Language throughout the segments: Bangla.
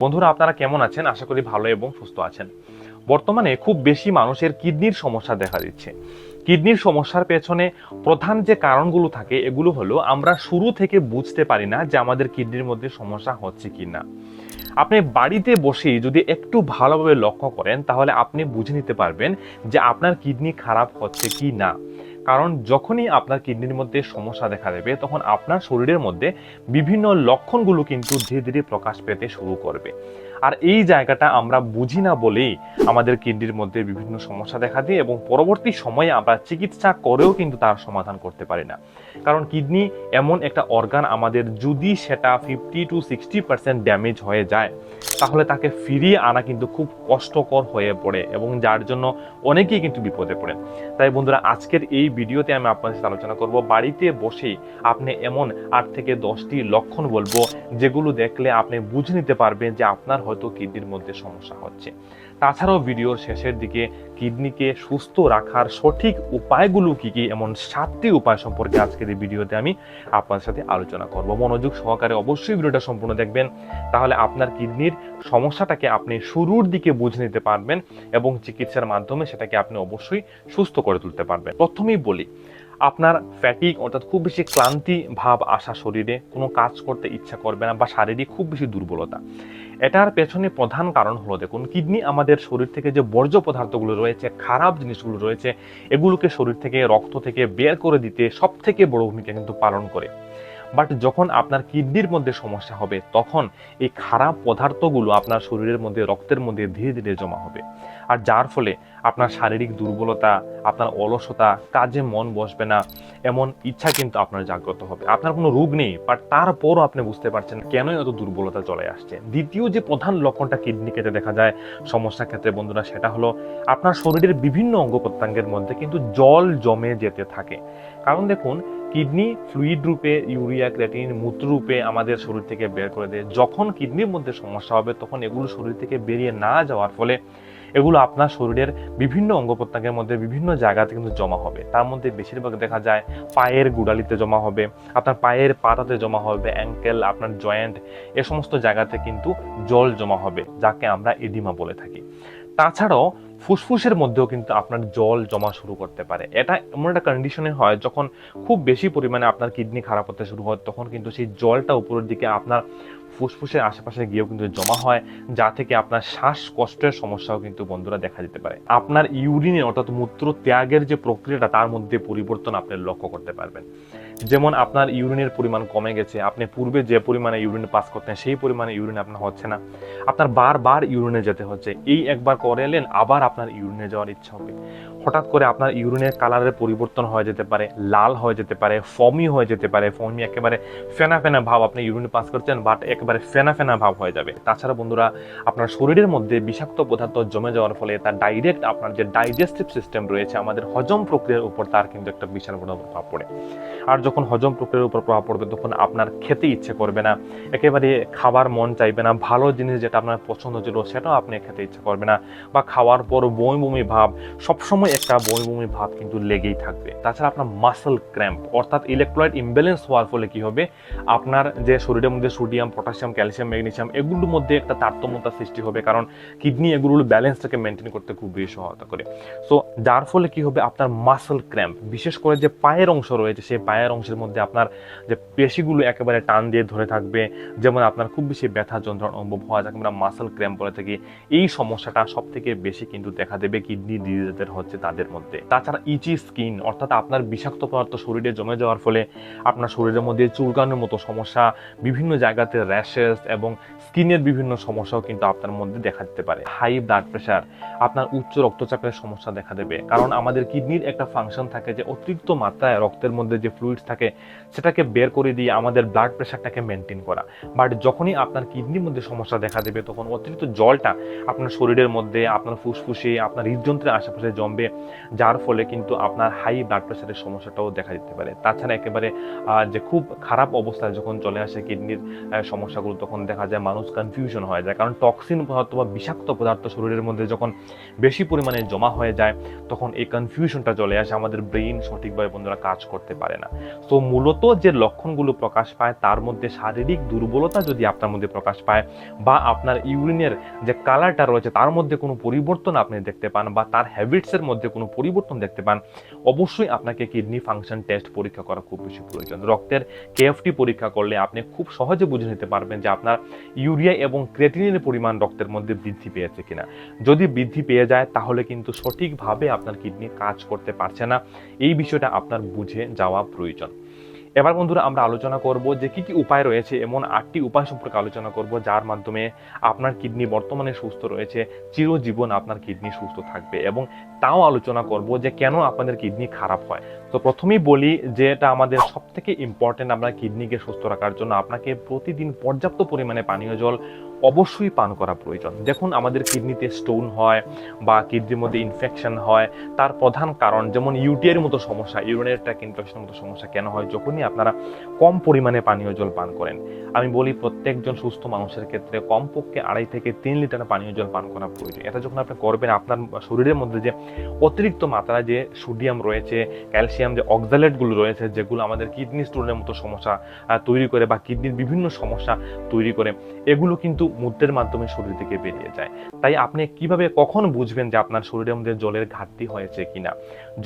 বন্ধুরা, আপনারা কেমন আছেন? আশা করি ভালো এবং সুস্থ আছেন। বর্তমানে খুব বেশি মানুষের কিডনির সমস্যা দেখা দিচ্ছে। কিডনির সমস্যার পেছনে প্রধান যে কারণগুলো থাকে, এগুলো হলো আমরা শুরু থেকে বুঝতে পারি না যে আমাদের কিডনির মধ্যে সমস্যা হচ্ছে কি না আপনি বাড়িতে বসেই যদি একটু ভালোভাবে লক্ষ্য করেন, তাহলে আপনি বুঝে নিতে পারবেন যে আপনার কিডনি খারাপ হচ্ছে কি না কারণ যখনই আপনার কিডনির মধ্যে সমস্যা দেখা দেবে, তখন আপনার শরীরের মধ্যে বিভিন্ন লক্ষণগুলো কিন্তু ধীরে ধীরে প্রকাশ পেতে শুরু করবে। আর এই জায়গাটা আমরা বুঝি না বলেই আমাদের কিডনির মধ্যে বিভিন্ন সমস্যা দেখা দিয়ে এবং পরবর্তী সময়ে আমরা চিকিৎসা করেও কিন্তু তার সমাধান করতে পারি না। কারণ কিডনি এমন একটা অর্গান আমাদের যদি সেটা fifty to sixty percent damage হয়ে যায় তাহলে তাকে ফিরিয়ে আনা কিন্তু খুব কষ্টকর হয়ে পড়ে এবং যার জন্য অনেকেই কিন্তু বিপদে পড়ে। তাই বন্ধুরা, আজকের এই ভিডিওতে আমি আপনাদের সাথে আলোচনা করব, বাড়িতে বসেই আপনি এমন আট থেকে দশটি লক্ষণ বলব যেগুলো দেখলে আপনি বুঝে নিতে পারবেন যে আপনার হয়তো কিডনির মধ্যে সমস্যা হচ্ছে। তাছাড়াও ভিডিওর শেষের দিকে কিডনিকে সুস্থ রাখার সঠিক উপায়গুলো কি কি, এমন সাতটি উপায় সম্পর্কে আজকের এই ভিডিওতে আমি আপনার সাথে আলোচনা করব। মনোযোগ সহকারে অবশ্যই ভিডিওটা সম্পূর্ণ দেখবেন। তাহলে আপনার কিডনির সমস্যাটাকে আপনি শুরুর দিকে বুঝে নিতে পারবেন এবং চিকিৎসার মাধ্যমে সেটাকে আপনি অবশ্যই সুস্থ করে তুলতে পারবেন। প্রথমেই বলি আপনার ফ্যাটিক অর্থাৎ খুব বেশি ক্লান্তি ভাব আসা শরীরে কোনো কাজ করতে ইচ্ছা করবে না বা শারীরিক খুব বেশি দুর্বলতা। এটার পেছনে প্রধান কারণ হলো দেখুন, কিডনি আমাদের শরীর থেকে যে বর্জ্য পদার্থগুলো রয়েছে, খারাপ জিনিসগুলো রয়েছে, এগুলোকে শরীর থেকে, রক্ত থেকে বের করে দিতে সব থেকে বড় ভূমিকা কিন্তু পালন করে। বাট যখন আপনার কিডনির মধ্যে সমস্যা হবে, তখন এই খারাপ পদার্থগুলো আপনার শরীরের মধ্যে, রক্তের মধ্যে ধীরে ধীরে জমা হবে। আর যার ফলে আপনার শারীরিক দুর্বলতা, আপনার অলসতা, কাজে মন বসবে না, এমন ইচ্ছা কিন্তু আপনার জাগ্রত হবে। আপনার কোনো রোগ নেই বাট তারপরও আপনি বুঝতে পারছেন কেনই এত দুর্বলতা চলে আসছে। দ্বিতীয় যে প্রধান লক্ষণটা কিডনি ক্ষেত্রে দেখা যায়, সমস্যার ক্ষেত্রে বন্ধুরা, সেটা হলো আপনার শরীরের বিভিন্ন অঙ্গ প্রত্যঙ্গের মধ্যে কিন্তু জল জমে যেতে থাকে। কারণ দেখুন, কিডনি ফ্লুইড রূপে, ইউরিয়া, ক্রেটিন, মূত্র রূপে আমাদের শরীর থেকে বের করে দেয়। যখন কিডনির মধ্যে সমস্যা হবে, তখন এগুলো শরীর থেকে বেরিয়ে না যাওয়ার ফলে এগুলো আপনার শরীরের বিভিন্ন অঙ্গ প্রত্যঙ্গের মধ্যে বিভিন্ন জায়গাতে কিন্তু জমা হবে। তার মধ্যে বেশিরভাগ দেখা যায় পায়ের গুড়ালিতে জমা হবে, আপনার পায়ের পাতাতে জমা হবে অ্যাঙ্কেল আপনার জয়েন্ট এ সমস্ত জায়গাতে কিন্তু জল জমা হবে, যাকে আমরা এডিমা বলে থাকি। তাছাড়াও ফুসফুসের মধ্যেও কিন্তু আপনার জল জমা শুরু করতে পারে। এটা এমন একটা কন্ডিশনে হয়, যখন খুব বেশি পরিমাণে আপনার কিডনি খারাপ হতে শুরু হয়, তখন কিন্তু সেই জলটা উপরের দিকে আপনার ফুসফুসের আশেপাশে গিয়েও কিন্তু জমা হয়, যা থেকে আপনার শ্বাসকষ্টের সমস্যাও কিন্তু বন্ধুরা দেখা যেতে পারে। আপনার ইউরিনের অর্থাৎ মূত্র ত্যাগের যে প্রক্রিয়াটা, তার মধ্যে পরিবর্তন আপনি লক্ষ্য করতে পারবেন। যেমন আপনার ইউরিনের পরিমাণ কমে গেছে, আপনি পূর্বে যে পরিমাণে ইউরিন পাস করতেন, সেই পরিমাণে ইউরিন আপনার হচ্ছে না। আপনার বারবার ইউরিনে যেতে হচ্ছে, এই একবার করে এলেন, আবার আপনার ইউরিনে যাওয়ার ইচ্ছা হবে। হঠাৎ করে আপনার ইউরিনের কালারের পরিবর্তন হয়ে যেতে পারে, লাল হয়ে যেতে পারে, ফমি হয়ে যেতে পারে, ফমি একেবারে ফেনা ফেনা ভাব, আপনি ইউরিন পাস করছেন বাট একেবারে ফেনা ফেনা ভাব হয়ে যাবে। তাছাড়া বন্ধুরা, আপনার শরীরের মধ্যে বিষাক্ত পদার্থ জমে যাওয়ার ফলে তার ডাইরেক্ট আপনার যে ডাইজেস্টিভ সিস্টেম রয়েছে, আমাদের হজম প্রক্রিয়ার উপর তার কিন্তু একটা বিশাল বড় প্রভাব পড়ে। আর যখন হজম প্রক্রিয়ার উপর প্রভাব পড়বে, তখন আপনার খেতে ইচ্ছে করবে না, একেবারে খাবার মন চাইবে না, ভালো জিনিস যেটা আপনার পছন্দ ছিল সেটাও আপনি খেতে ইচ্ছে করবে না, বা খাওয়ার পর বমি বমি ভাব, সবসময় একটা বমি বমি ভাব কিন্তু লেগেই থাকবে। তাছাড়া আপনার মাসেল ক্র্যাম্প অর্থাৎ ইলেকট্রয়েড ইমব্যালেন্স হওয়ার ফলে কি হবে? আপনার যে শরীরের মধ্যে সোডিয়াম পটাশিয়াম ক্যালসিয়াম ম্যাগনেসিয়াম এগুলোর মধ্যে একটা তারতম্যতা সৃষ্টি হবে। কারণ কিডনি এগুলোর ব্যালেন্সটাকে মেনটেন করতে খুব বেশি সহায়তা করে। সো যার ফলে কি হবে? আপনার মাসেল ক্র্যাম্প বিশেষ করে যে পায়ের অংশ রয়েছে, সেই পায়ের অংশের মধ্যে আপনার যে পেশিগুলো একেবারে টান দিয়ে ধরে থাকবে, যেমন আপনার খুব বেশি ব্যথা যন্ত্রণা অনুভব হওয়া, যাকে আমরা মাসল ক্র্যাম্প বলে থাকি, এই সমস্যাটা সব থেকে বেশি কিন্তু দেখা দেবে কিডনি ডিজিজের হচ্ছে তাদের মধ্যে। তাছাড়া ইচি স্কিন অর্থাৎ আপনার বিষাক্ত পদার্থ শরীরে জমে যাওয়ার ফলে আপনার শরীরের মধ্যে চুলকানোর মতো সমস্যা, বিভিন্ন জায়গাতে র্যাশেস এবং স্কিনের বিভিন্ন সমস্যাও কিন্তু আপনার মধ্যে দেখা দিতে পারে। হাই ব্লাড প্রেশার আপনার উচ্চ রক্তচাপের সমস্যা দেখা দেবে। কারণ আমাদের কিডনির একটা ফাংশন থাকে যে অতিরিক্ত মাত্রায় রক্তের মধ্যে যে ফ্লুইডস থাকে, সেটাকে বের করে দিয়ে আমাদের ব্লাড প্রেশারটাকে মেনটেন করা। বাট যখনই আপনার কিডনির মধ্যে সমস্যা দেখা দেবে, তখন অতিরিক্ত জলটা আপনার শরীরের মধ্যে, আপনার ফুসফুসে, আপনার হৃদযন্ত্রের আশেপাশে জমবে, যার ফলে কিন্তু আপনার হাই ব্লাড প্রেশারের সমস্যাটাও দেখা দিতে পারে। তাছাড়া একেবারে যে খুব খারাপ অবস্থায় যখন চলে আসে কিডনির সমস্যা সমস্যাগুলো তখন দেখা যায় মানুষ কনফিউশন হয়ে যায়। কারণ টক্সিন পদার্থ বা বিষাক্ত পদার্থ শরীরের মধ্যে যখন বেশি পরিমাণে জমা হয়ে যায়, তখন এই কনফিউশনটা চলে আসে, আমাদের ব্রেইন সঠিকভাবে বন্ধুরা কাজ করতে পারে না। তো মূলত যে লক্ষণগুলো প্রকাশ পায়, তার মধ্যে শারীরিক দুর্বলতা যদি আপনার মধ্যে প্রকাশ পায় বা আপনার ইউরিনের যে কালারটা রয়েছে, তার মধ্যে কোনো পরিবর্তন আপনি দেখতে পান বা তার হ্যাবিটসের মধ্যে কোনো পরিবর্তন দেখতে পান, অবশ্যই আপনাকে কিডনি ফাংশন টেস্ট পরীক্ষা করা খুব বেশি প্রয়োজন। রক্তের কেএফটি পরীক্ষা করলে আপনি খুব সহজে বুঝে নিতে পারবেন যে আপনার ইউরিয়া এবং ক্রেটিনের পরিমাণ রক্তের মধ্যে বৃদ্ধি পেয়েছে কিনা। যদি বৃদ্ধি পেয়ে যায়, তাহলে কিন্তু সঠিকভাবে আপনার কিডনি কাজ করতে পারছে না। এই বিষয়টা আপনার বুঝে যাওয়া প্রয়োজন। এবার বন্ধুরা আমরা আলোচনা করব যে কি কি উপায় রয়েছে, এমন আটটি উপায় সম্পর্কে আলোচনা করব যার মাধ্যমে আপনার কিডনি বর্তমানে সুস্থ রয়েছে, চিরজীবন আপনার কিডনি সুস্থ থাকবে এবং তাও আলোচনা করব যে কেন আপনাদের কিডনি খারাপ হয়। তো প্রথমেই বলি যে এটা আমাদের সব থেকে ইম্পর্টেন্ট আপনার কিডনিকে সুস্থ রাখার জন্য আপনাকে প্রতিদিন পর্যাপ্ত পরিমাণে পানীয় জল অবশ্যই পান করা প্রয়োজন। দেখুন, আমাদের কিডনিতে স্টোন হয় বা কিডনির মধ্যে ইনফেকশন হয়, তার প্রধান কারণ যেমন ইউটিআইয়ের মতো সমস্যা ইউরিনের ট্র্যাক ইনফেকশনের মতো সমস্যা কেন হয়? যখনই আপনারা কম পরিমাণে পানীয় জল পান করেন। আমি বলি প্রত্যেকজন সুস্থ মানুষের ক্ষেত্রে কমপক্ষে আড়াই থেকে তিন লিটার পানীয় জল পান করা প্রয়োজন। এটা যখন আপনি করবেন, আপনার শরীরের মধ্যে যে অতিরিক্ত মাত্রায় যে সোডিয়াম রয়েছে ক্যালসিয়াম যে অক্সালেটগুলো রয়েছে, যেগুলো আমাদের কিডনি স্টোনের মতো সমস্যা তৈরি করে বা কিডনির বিভিন্ন সমস্যা তৈরি করে, এগুলো কিন্তু মূত্রের মাধ্যমে শরীর থেকে বেরিয়ে যায়। তাই আপনি কীভাবে কখন বুঝবেন যে আপনার শরীরের মধ্যে জলের ঘাটতি হয়েছে কিনা?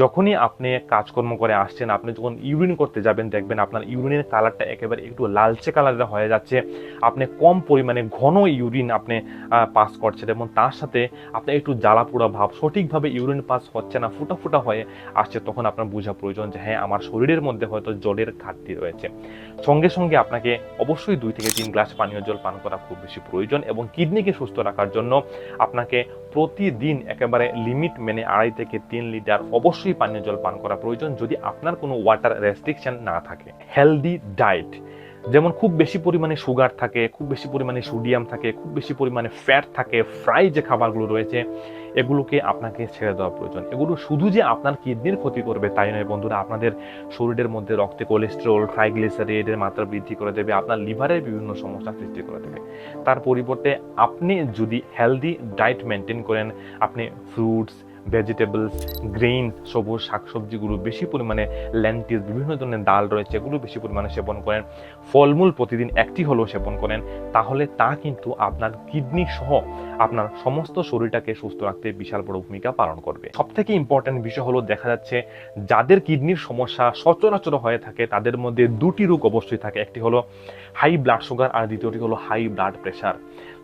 যখনই আপনি কাজকর্ম করে আসছেন, আপনি যখন ইউরিন করতে যাবেন, দেখবেন আপনার ইউরিনের কালারটা একেবারে একটু লালচে কালারের হয়ে যাচ্ছে। আপনি কম পরিমাণে ঘন ইউরিন আপনি পাস করছেন এবং তার সাথে আপনার একটু জ্বালা পোড়া ভাব, সঠিকভাবে ইউরিন পাস হচ্ছে না, ফুটা ফুটা হয়ে আসছে, তখন আপনার বোঝা প্রয়োজন যে হ্যাঁ আমার শরীরের মধ্যে হয়তো জলের ঘাটতি রয়েছে। সঙ্গে সঙ্গে আপনাকে অবশ্যই দুই থেকে তিন গ্লাস পানীয় জল পান করা খুব বেশি প্রয়োজন এবং কিডনিকে সুস্থ রাখার জন্য আপনাকে প্রতিদিন একেবারে লিমিট মেনে আড়াই থেকে তিন লিটার অবশ্যই পানীয় জল পান করা প্রয়োজন যদি আপনার কোনো ওয়াটার রেস্ট্রিকশন না থাকে। হেলদি ডায়েট, যেমন খুব বেশি পরিমাণে সুগার থাকে, খুব বেশি পরিমাণে সোডিয়াম থাকে, খুব বেশি পরিমাণে ফ্যাট থাকে, ফ্রাই যে খাবারগুলো রয়েছে এগুলোকে আপনাকে ছেড়ে দেওয়া প্রয়োজন। এগুলো শুধু যে আপনার কিডনির ক্ষতি করবে তাই নয় বন্ধুরা, আপনাদের শরীরের মধ্যে রক্তে কোলেস্টেরল ট্রাইগ্লিসারাইডের মাত্রা বৃদ্ধি করে দেবে, আপনার লিভারের বিভিন্ন সমস্যা সৃষ্টি করে দেবে। তার পরিবর্তে আপনি যদি হেলদি ডায়েট মেনটেন করেন, আপনি ফ্রুটস ভেজিটেবলস গ্রেইন সবুজ শাকসবজিগুলো বেশি পরিমাণে ল্যান্টিস বিভিন্ন ধরনের ডাল রয়েছে, এগুলো বেশি পরিমাণে সেবন করেন। ফলমূল প্রতিদিন একটি হলেও সেবন করেন, তাহলে তা কিন্তু আপনার কিডনি সহ আপনার সমস্ত শরীরটাকে সুস্থ রাখতে বিশাল বড় ভূমিকা পালন করবে। সব থেকে ইম্পর্টেন্ট বিষয় হলো দেখা যাচ্ছে, যাদের কিডনির সমস্যা সচরাচর হয়ে থাকে, তাদের মধ্যে দুটি রোগ অবশ্যই থাকে। একটি হলো হাই ব্লাড সুগার আর দ্বিতীয়টি হলো হাই ব্লাড প্রেশার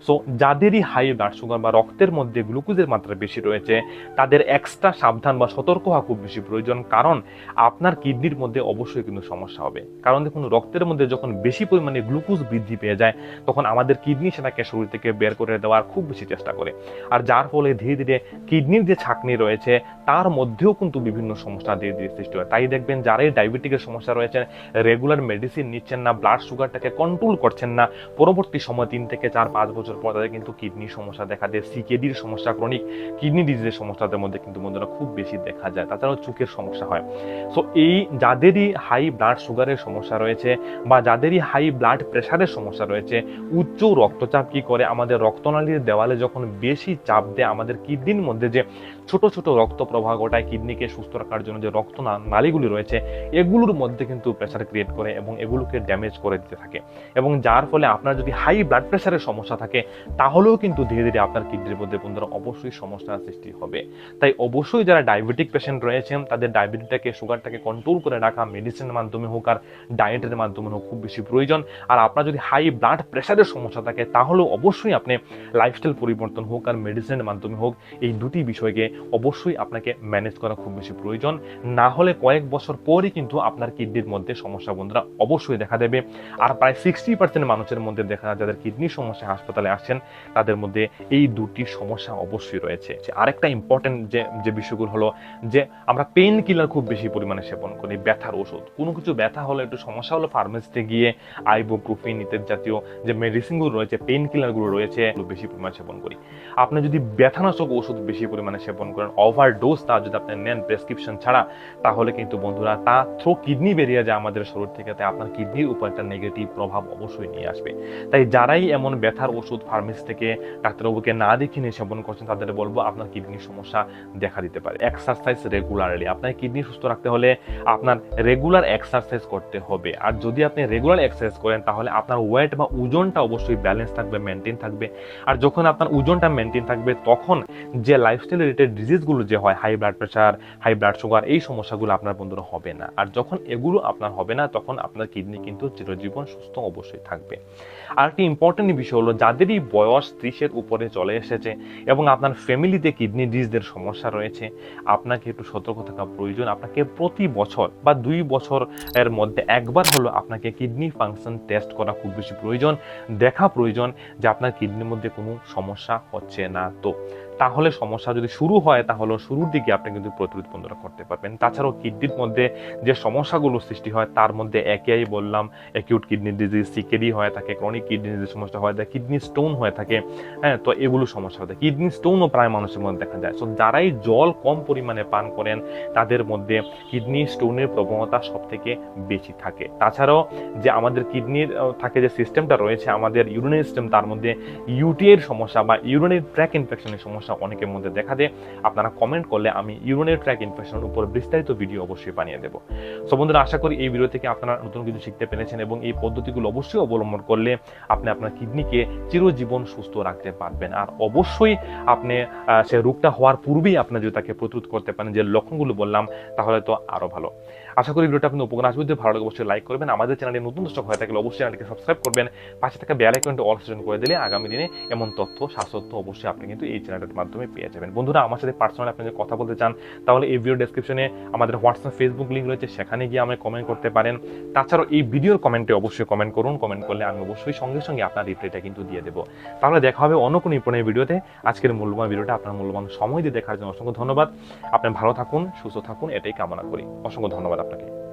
সো যাদেরই হাই ব্লাড সুগার বা রক্তের মধ্যে গ্লুকোজের মাত্রা বেশি রয়েছে, তাদের এক্সট্রা সাবধান বা সতর্ক হওয়া খুব বেশি প্রয়োজন। কারণ, আপনার কিডনির মধ্যে অবশ্যই কিন্তু সমস্যা হবে। কারণ দেখুন, রক্তের মধ্যে যখন বেশি পরিমাণে গ্লুকোজ বৃদ্ধি পেয়ে যায়, তখন আমাদের কিডনি সেটাকে শরীর থেকে বের করে দেওয়ার খুব বেশি চেষ্টা করে। আর যার ফলে ধীরে ধীরে কিডনির যে ছাকনি রয়েছে, তার মধ্যেও কিন্তু বিভিন্ন সমস্যা ধীরে ধীরে সৃষ্টি হয়। তাই দেখবেন, যারাই ডায়াবেটিকের সমস্যা রয়েছে রেগুলার মেডিসিন নিচ্ছেন না ব্লাড সুগারটাকে কন্ট্রোল করছেন না, পরবর্তী সময় তিন থেকে চার, পাঁচ বছর পর তাদের কিন্তু কিডনির সমস্যা দেখা দেয়, সিকেডির সমস্যা ক্রনিক কিডনি ডিজিজের সমস্যাদের মধ্যে কিন্তু বন্ধুরা খুব বেশি দেখা যায়, তাছাড়াও চোখের সমস্যা হয়। সো এই যাদেরই হাই ব্লাড সুগারের সমস্যা রয়েছে বা যাদেরই হাই ব্লাড প্রেশারের সমস্যা রয়েছে, উচ্চ রক্তচাপ কি করে? আমাদের রক্তনালীর দেওয়ালে যখন বেশি চাপ দেয়, আমাদের কিডনির মধ্যে যে ছোট ছোট রক্ত প্রবাহ ঘটায়, কিডনিকে সুস্থ রাখার জন্য যে রক্ত নালীগুলি রয়েছে, এগুলোর মধ্যে কিন্তু প্রেশার ক্রিয়েট করে এবং এগুলোকে ড্যামেজ করে দিতে থাকে। এবং যার ফলে আপনার যদি হাই ব্লাড প্রেশারের সমস্যা থাকে তাহলেও কিন্তু ধীরে ধীরে আপনার কিডনির মধ্যে বন্ধুরা অবশ্যই সমস্যার সৃষ্টি হবে। তাই অবশ্যই যারা ডায়াবেটিক পেশেন্ট রয়েছেন, তাদের ডায়াবেটিসটাকে সুগারটাকে কন্ট্রোল করে রাখা মেডিসিনের মাধ্যমে হোক আর ডায়েটের মাধ্যমে হোক খুব বেশি প্রয়োজন। আর আপনার যদি হাই ব্লাড প্রেশারের সমস্যা থাকে, তাহলেও অবশ্যই আপনি লাইফস্টাইল পরিবর্তন হোক আর মেডিসিনের মাধ্যমে হোক, এই দুটি বিষয়কে অবশ্যই আপনাকে ম্যানেজ করা খুব বেশি প্রয়োজন। না হলে কয়েক বছর পরই কিন্তু আপনার কিডনির মধ্যে সমস্যা বন্ধুরা অবশ্যই দেখা দেবে। আর প্রায় সিক্সটি পার্সেন্ট মানুষের মধ্যে দেখা যায় যাদের কিডনির সমস্যা হাসপাতালে আসছেন, তাদের মধ্যে এই দুটি সমস্যা অবশ্যই রয়েছে। আরেকটা ইম্পর্টেন্ট যে যে বিষয়গুলো হলো যে, আমরা পেইন কিলার খুব বেশি পরিমাণে সেবন করি, ব্যথার ওষুধ। কোনো কিছু ব্যথা হলে একটু সমস্যা হলো ফার্মেসিতে গিয়ে আইবোপ্রোফিন ইত্যাদি জাতীয় যে মেডিসিনগুলো রয়েছে পেইন কিলারগুলো রয়েছে বেশি পরিমাণে সেবন করি। আপনি যদি ব্যথানাশক ওষুধ বেশি পরিমাণে সেবন করেন ওভারডোজ তা যদি আপনি নেন প্রেসক্রিপশন ছাড়া, তাহলে কিন্তু বন্ধুরা তা থ্রো কিডনি বেরিয়ে যায় আমাদের শরীর থেকে, তাই আপনার কিডনির উপর একটা নেগেটিভ প্রভাব অবশ্যই নিয়ে আসবে। তাই যারাই এমন ব্যথার ওষুধ ফার্মেসি থেকে ডাক্তারবাবুকে না দেখিয়ে নিয়ে সেবন করছেন তাদের বলব আপনার কিডনির সমস্যা দেখা দিতে পারে। এক্সারসাইজ রেগুলারলি আপনার কিডনি সুস্থ রাখতে হলে আপনার রেগুলার এক্সারসাইজ করতে হবে। আর যদি আপনি রেগুলার এক্সারসাইজ করেন, তাহলে আপনার ওয়েট বা ওজনটা অবশ্যই ব্যালেন্স থাকবে মেনটেন থাকবে। আর যখন আপনার ওজনটা মেনটেন থাকবে, তখন যে লাইফস্টাইল রিলেটেড ডিজিজগুলো যে হয় high blood pressure high blood sugar এই সমস্যাগুলো আপনার বন্ধুরা হবে না। আর যখন এগুলো আপনার হবে না, তখন আপনার কিডনি কিন্তু চিরজীবন সুস্থ অবশ্যই থাকবে। আর একটি ইম্পর্টেন্ট বিষয় হলো যাদেরই বয়স ত্রিশের উপরে চলে এসেছে এবং আপনার ফ্যামিলিতে কিডনি ডিজদের সমস্যা রয়েছে। আপনাকে একটু সতর্ক থাকা প্রয়োজন। আপনাকে প্রতি বছর বা দুই বছর এর মধ্যে একবার হলো আপনাকে কিডনি ফাংশন টেস্ট করা খুব বেশি প্রয়োজন, দেখা প্রয়োজন যে আপনার কিডনির মধ্যে কোনো সমস্যা হচ্ছে না। তো তাহলে সমস্যা যদি শুরু হয়, তাহলে শুরুর দিকে আপনি কিন্তু প্রতিরোধ করতে পারবেন। তাছাড়াও কিডনির মধ্যে যে সমস্যাগুলো সৃষ্টি হয়, তার মধ্যে একেই বললাম অ্যাকিউট কিডনি ডিজিজ সিকেডি হয়ে থাকে ক্রনিক কিডনি ডিজিজ সমস্যা হয় থাকে কিডনি স্টোন হয়ে থাকে হ্যাঁ তো এগুলো সমস্যা হয়ে থাকে। কিডনি স্টোনও প্রায় মানুষের মধ্যে দেখা যায়। তো যারাই জল কম পরিমাণে পান করেন, তাদের মধ্যে কিডনি স্টোনের প্রবণতা সব থেকে বেশি থাকে। তাছাড়াও যে আমাদের কিডনির থাকে যে সিস্টেমটা রয়েছে, আমাদের ইউরিনারি সিস্টেম তার মধ্যে ইউটিএর সমস্যা বা ইউরিনারি ট্র্যাক ইনফেকশনের সমস্যা অনেকের মধ্যে দেখা দেয়, আপনারা কমেন্ট করলে আমি ইউরিনারি ট্র্যাক ইনফেকশনের উপর বিস্তারিত ভিডিও অবশ্যই বানিয়ে দেবো। সো বন্ধুরা, আশা করি এই ভিডিও থেকে আপনারা নতুন কিছু শিখতে পেরেছেন এবং এই পদ্ধতিগুলো অবশ্যই অবলম্বন করলে আপনি আপনার কিডনিকে চিরজীবন সুস্থ রাখতে পারবেন। আর অবশ্যই আপনি সে রোগটা হওয়ার পূর্বেই আপনি যদি তাকে প্রতিরোধ করতে পারেন, যে লক্ষণগুলো বললাম, তাহলে তো আরও ভালো। আশা করি ভিডিওটা আপনি উপকার আসবে। যদি ভালো লাগে, অবশ্যই লাইক করবেন। আমাদের চ্যানেলে নতুন দর্শক হয়ে থাকলে অবশ্যই চ্যানেলকে সাবস্ক্রাইব করবেন। পাশে থাকা বেল আইকনটি অল সেশন করে দিলে আগামী দিনে এমন তথ্য স্বাস্থ্য অবশ্যই আপনি কিন্তু এই চ্যানেলের মাধ্যমে পেয়ে যাবেন। বন্ধুরা, আমার সাথে পার্সোনালি আপনি যদি কথা বলতে চান, তাহলে এই ভিডিও ডেসক্রিপশনে আমাদের হোয়াটসঅ্যাপ ফেসবুক লিঙ্ক রয়েছে। সেখানে গিয়ে আমায় কমেন্ট করতে পারেন। তাছাড়াও এই ভিডিওর কমেন্টে অবশ্যই কমেন্ট করুন। কমেন্ট করলে আমি অবশ্যই সঙ্গে সঙ্গে আপনার রিপ্লাইটা কিন্তু দিয়ে দেবো। তাহলে দেখা হবে অন্য কোনো ইম্পর্টেন্ট ভিডিওতে আজকের মূল্যবান ভিডিওটা আপনার মূল্যবান সময় দিয়ে দেখার জন্য অসংখ্য ধন্যবাদ। আপনি ভালো থাকুন, সুস্থ থাকুন, এটাই কামনা করি। অসংখ্য ধন্যবাদ আপনাকে।